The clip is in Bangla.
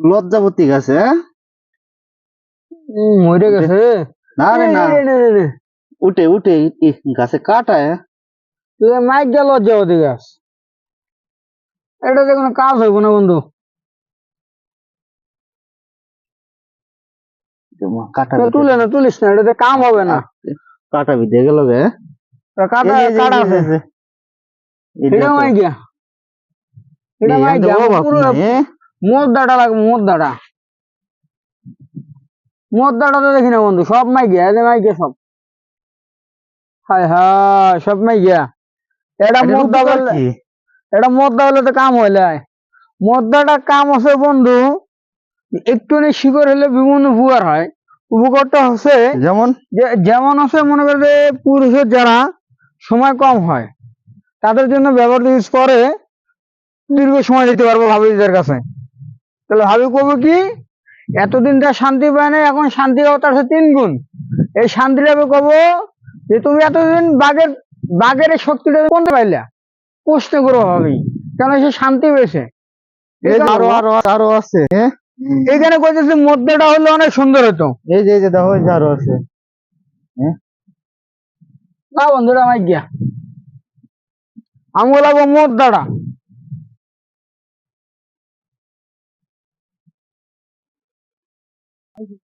লজ্জাবতী গাছে হ্যাঁ? মরে গেছে? না রে না। উঠে উঠে গাছে কাটায় তুই মাইক গেল লজ্জাবতী গাছ। এটাতে কোনো কাজ হইব না বন্ধু। তুলে না তুলিস না এটাতে কাম হবে না। কাটা বিদে গেল গে কাটা আছে। এটা মাইক এটা মাইক পুরো দাঁড়া লাগবে মোর দাঁড়া। মোর দাঁড়াতে দেখি না বন্ধু সব মাই গিয়া এদের মাই গিয়া সব। হায় হায় সব মাই গিয়া এটা দাঁড়ালে কি? এটা মোদ্দা হলে তো কাম হইলে মোদ্দাটা কাম আছে বন্ধু একটু শিকড় হলে বিভিন্ন উপকার হয়। উপকারটা হচ্ছে যেমন? যেমন আছে মনে করে যে পুরুষের যারা সময় কম হয় তাদের জন্য ব্যবহার ইউজ করে দীর্ঘ সময় দিতে পারব ভাবিদের কাছে। তাহলে ভাবি করব কি? এতদিন যা শান্তি পায় না এখন শান্তি পাবো তার সাথে তিন গুণ। এই শান্তিটা আমি কব যে তুমি এতদিন বাঘের বাঘের শক্তিটা কোনটা পাইলা? প্রশ্ন করো ভাবি কেন সে শান্তি পেয়েছে? আরও আরও আরও আছে হ্যাঁ? এখানে কইতেছে মধ্যটা হলে অনেক সুন্দর হতো এই যে এই যে দেখো আরও আছে। না বন্ধুরা আমার গিয়া। আমি লাগবো মদ্দাটা Mm-hmm.